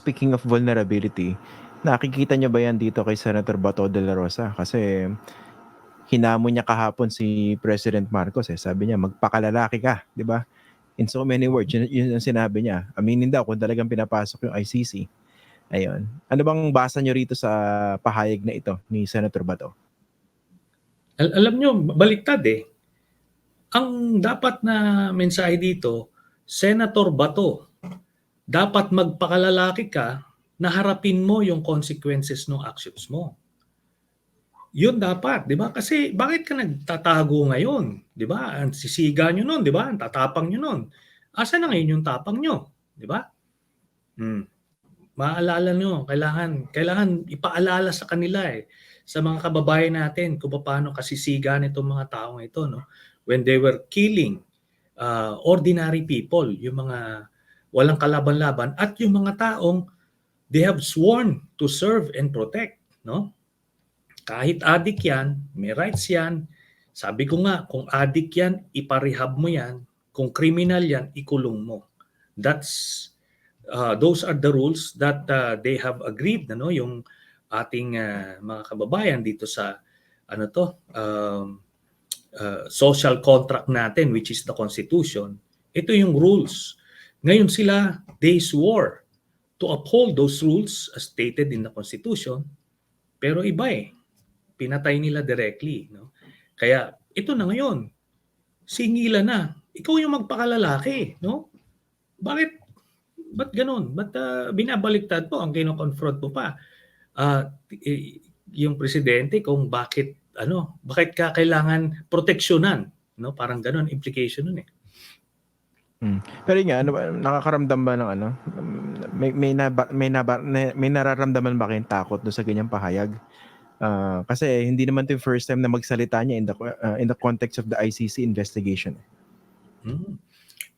speaking of vulnerability, nakikita niyo ba yan dito kay Senator Bato de la Rosa? Kasi hinamon niya kahapon si President Marcos eh. Sabi niya, magpakalalaki ka, di ba? In so many words, yun, yun ang sinabi niya. Aminin daw kung talagang pinapasok yung ICC. Ayun. Ano bang basa niyo rito sa pahayag na ito ni Senator Bato? Al- alam nyo, baliktad eh. Ang dapat na mensahe dito, Senator Bato, dapat magpakalalaki ka na harapin mo yung consequences ng actions mo. Yun dapat, di ba? Kasi bakit ka nagtatago ngayon? Di ba? Ang sisiga nyo nun, di ba? Ang tatapang nyo nun. Asa na ngayon yung tapang nyo? Di ba? Hmm. Maalala nyo, kailangan, kailangan ipaalala sa kanila eh sa mga kababayan natin kung paano kasisigan itong mga taong ito no when they were killing uh, ordinary people yung mga walang kalaban-laban. At yung mga taong they have sworn to serve and protect no? Kahit adik yan may rights yan. Sabi ko nga kung adik yan iparehab mo yan. Kung criminal yan ikulong mo. That's uh, those are the rules that uh, they have agreed no yung ating uh, mga kababayan dito sa ano to um, uh, social contract natin which is the constitution. Ito yung rules ngayon sila they swore to uphold those rules as stated in the constitution pero iba eh. Pinatay nila directly no? Kaya ito na ngayon. Singila na. Ikaw yung magpakalalaki no? Bakit ba't ganun? Ba't uh, binabaliktad mo? Ang kino-confront mo pa. Uh, yung presidente kung bakit ano, bakit ka kailangan proteksyonan, no? Parang ganoon implication nun eh. Hmm. Pero yun nga, ano, nakakaramdam ba ng ano? May may na, may, na, may nararamdaman ba kayong takot do sa ganyang pahayag? Uh, kasi hindi naman 'to yung first time na magsalita niya in the uh, in the context of the ICC investigation. Hmm.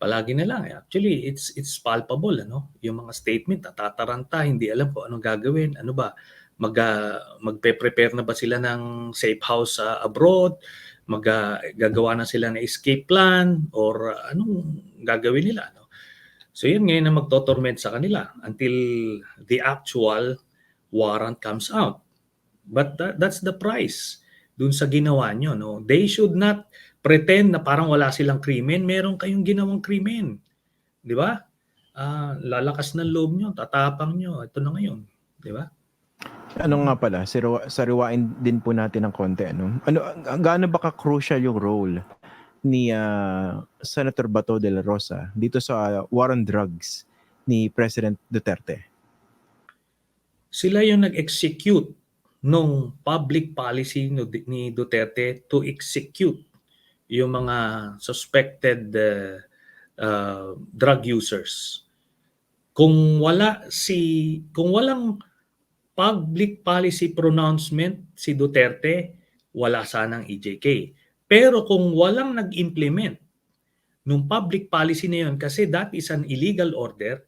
Palagi na lang. eh. Actually, it's it's palpable ano, yung mga statement natataranta, hindi alam kung anong gagawin, ano ba mag uh, magpe-prepare na ba sila ng safe house uh, abroad, mag gagawa na sila ng escape plan or uh, anong gagawin nila no. So yun ngayon na magtotorment sa kanila until the actual warrant comes out. But that, that's the price dun sa ginawa nyo no. They should not pretend na parang wala silang krimen, meron kayong ginawang krimen. Di ba? Uh, lalakas ng loob nyo, tatapang nyo. Ito na ngayon. Di ba? Ano nga pala, sariwa, sariwain din po natin ng konti. Ano, ano gaano ba ka-crucial yung role ni uh, Senator Bato de la Rosa dito sa uh, war on drugs ni President Duterte? Sila yung nag-execute nung public policy ni Duterte to execute yung mga suspected uh, uh, drug users. Kung wala si kung walang public policy pronouncement si Duterte, wala sanang EJK. Pero kung walang nag-implement nung public policy na yun, kasi that is an illegal order,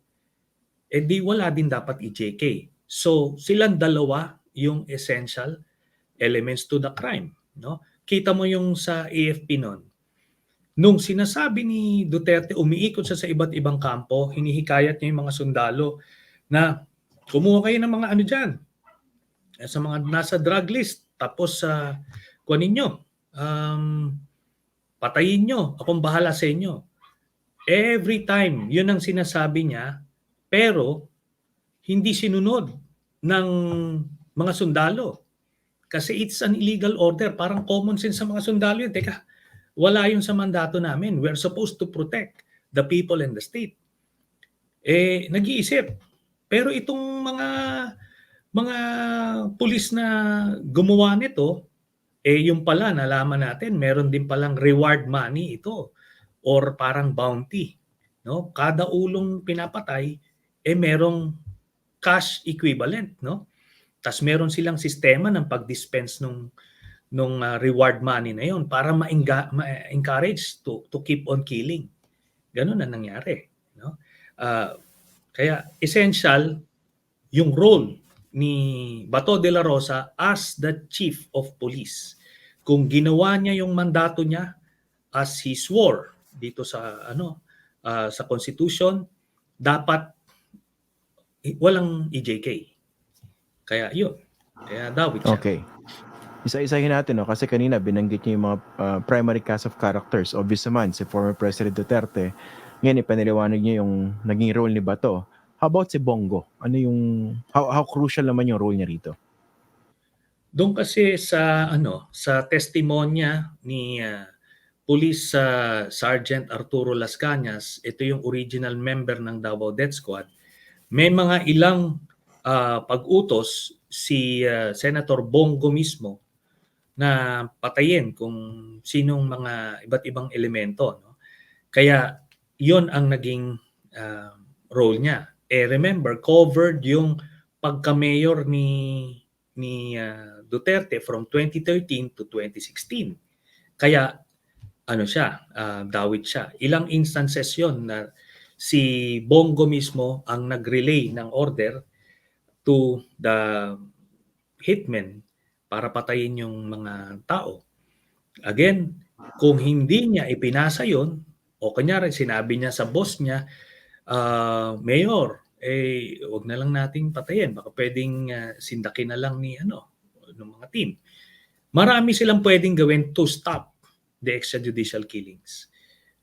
edi wala din dapat EJK. So silang dalawa yung essential elements to the crime. No? Kita mo yung sa AFP noon. Nung sinasabi ni Duterte, umiikot siya sa iba't ibang kampo, hinihikayat niya yung mga sundalo na kumuha kayo ng mga ano dyan, sa mga nasa drug list, tapos sa uh, kunin nyo, um, patayin nyo, akong bahala sa inyo. Every time, yun ang sinasabi niya, pero hindi sinunod ng mga sundalo. Kasi it's an illegal order. Parang common sense sa mga sundalo yun. Teka, wala yun sa mandato namin. We're supposed to protect the people and the state. Eh, nag-iisip. Pero itong mga mga pulis na gumawa nito, eh yung pala, nalaman natin, meron din palang reward money ito or parang bounty. No? Kada ulong pinapatay, eh merong cash equivalent. No? Tapos meron silang sistema ng pag-dispense nung nung uh, reward money na yon para ma-encourage to to keep on killing. Ganun na nangyari, no? Uh, kaya essential yung role ni Bato de la Rosa as the chief of police. Kung ginawa niya yung mandato niya as he swore dito sa ano uh, sa constitution, dapat walang EJK. Kaya yun. Kaya dawit siya. Okay. Isa-isahin natin, no? kasi kanina binanggit niyo yung mga uh, primary cast of characters. Obvious naman, si former President Duterte. Ngayon, ipaniliwanag niyo yung naging role ni Bato. How about si Bongo? Ano yung, how, how crucial naman yung role niya rito? Doon kasi sa ano, sa testimonya ni ah, Police ah, Sergeant Arturo Las Cañas, ito yung original member ng Davao Death Squad. May mga ilang ah, pag-utos si ah, Senator Bongo mismo na patayin kung sinong mga iba't ibang elemento. No? Kaya yon ang naging ah, role niya. Eh remember, covered yung pagka-mayor ni ni ah, Duterte from 2013 to 2016. Kaya ano siya, ah, dawit siya. Ilang instances yon na si Bongo mismo ang nag-relay ng order to the hitmen para patayin yung mga tao. Again, kung hindi niya ipinasa yon o kanyari sinabi niya sa boss niya, ah, Mayor, eh wag na lang nating patayin. Baka pwedeng ah, sindakin na lang ni ano ng mga team. Marami silang pwedeng gawin to stop the extrajudicial killings.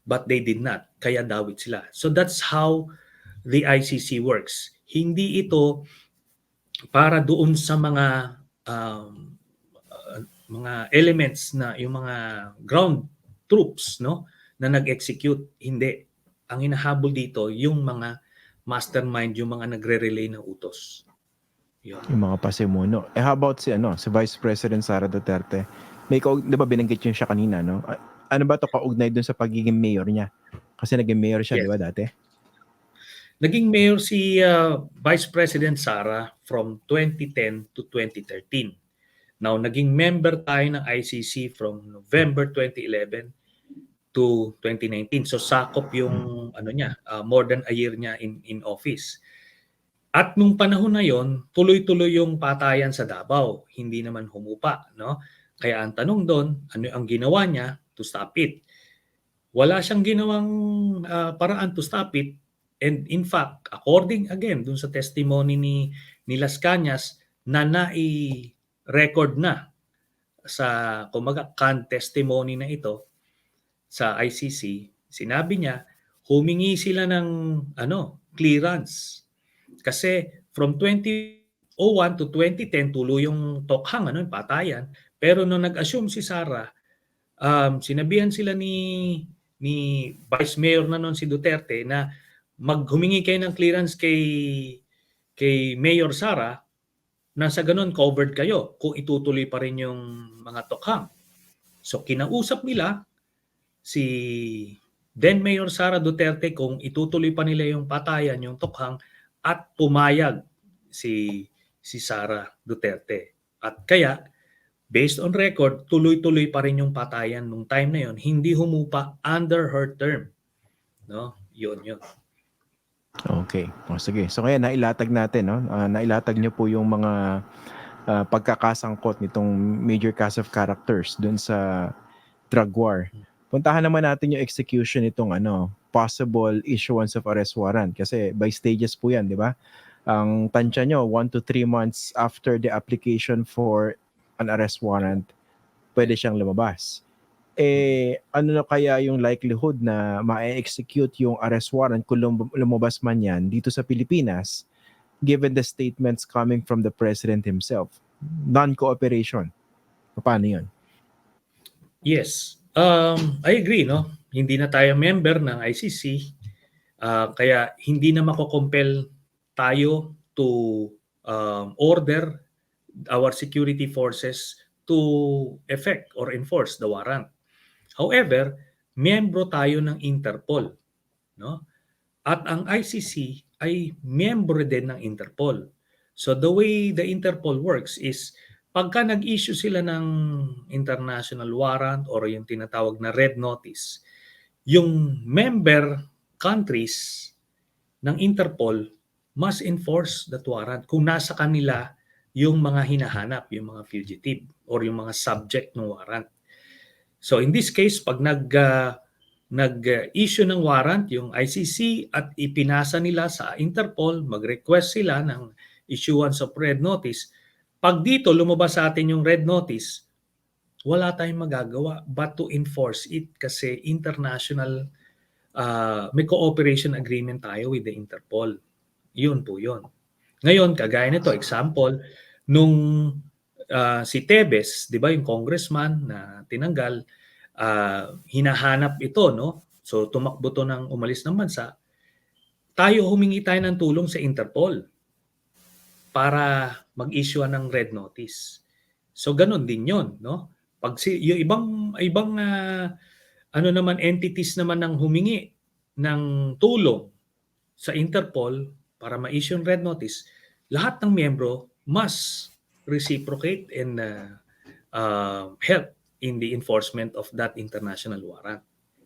But they did not. Kaya dawit sila. So that's how the ICC works. Hindi ito para doon sa mga um, uh, mga elements na yung mga ground troops no na nag-execute hindi ang hinahabol dito yung mga mastermind yung mga nagre-relay ng utos yun. Yung mga pasimuno. Eh, how about si, ano, si Vice President Sara Duterte? May kaug- di ba binanggit yun siya kanina, no? A- Ano ba to kaugnay dun sa pagiging mayor niya? Kasi naging mayor siya, Yes. di ba, dati? Naging mayor si uh, Vice President Sara from 2010 to 2013. Now, naging member tayo ng ICC from November 2011 to 2019. So sakop yung ano niya, uh, more than a year niya in in office. At nung panahon na yon, tuloy-tuloy yung patayan sa Davao, hindi naman humupa, no? Kaya ang tanong doon, ano ang ginawa niya to stop it? Wala siyang ginawang ah, paraan to stop it And in fact, according again dun sa testimony ni ni Las Cañas na nai-record na sa kumaga can testimony na ito sa ICC, sinabi niya humingi sila ng ano, clearance. Kasi from 2001 to 2010 tuloy yung tokhang ano, yung patayan, pero nung nag-assume si Sara, um, sinabihan sila ni ni Vice Mayor na noon si Duterte na maghumingi kayo ng clearance kay kay Mayor Sara na sa ganun covered kayo kung itutuloy pa rin yung mga tokhang. So kinausap nila si then Mayor Sara Duterte kung itutuloy pa nila yung patayan, yung tokhang at pumayag si si Sara Duterte. At kaya based on record, tuloy-tuloy pa rin yung patayan nung time na yon, hindi humupa under her term. No? Yun, yun. Okay. O, sige. So, kaya nailatag natin, no? Ah, nailatag niyo po yung mga ah, pagkakasangkot nitong major cast of characters dun sa drug war. Puntahan naman natin yung execution nitong ano, possible issuance of arrest warrant kasi by stages po yan, di ba? Ang tansya nyo, 1 to 3 months after the application for an arrest warrant, pwede siyang lumabas. Eh, ano na kaya yung likelihood na ma-execute yung arrest warrant kung lum- lumabas man yan dito sa Pilipinas given the statements coming from the President himself? Non-cooperation. Paano yun? Yes. Um, I agree, no? Hindi na tayo member ng ICC. ah, kaya hindi na mako-compel tayo to um, order our security forces to effect or enforce the warrant. However, miyembro tayo ng Interpol, no? At ang ICC ay miyembro din ng Interpol. So the way the Interpol works is pagka nag-issue sila ng international warrant or yung tinatawag na red notice, yung member countries ng Interpol must enforce that warrant kung nasa kanila yung mga hinahanap, yung mga fugitive or yung mga subject ng warrant. So in this case, pag nag uh, nag-issue ng warrant yung ICC at ipinasa nila sa Interpol, mag-request sila ng issuance of red notice. Pag dito lumabas sa atin yung red notice, wala tayong magagawa but to enforce it kasi international uh, may cooperation agreement tayo with the Interpol. Yun po yun. Ngayon, kagaya nito, example, nung uh, si Tebes, di ba yung congressman na tinanggal, uh, hinahanap ito, no? So tumakbo to ng umalis ng bansa. Tayo humingi tayo ng tulong sa Interpol para mag-issue ng red notice. So ganun din 'yon, no? Pag si yung ibang ibang uh, ano naman entities naman ng humingi ng tulong sa Interpol para ma-issue yung red notice, lahat ng miyembro must reciprocate and uh, uh, help in the enforcement of that international warrant.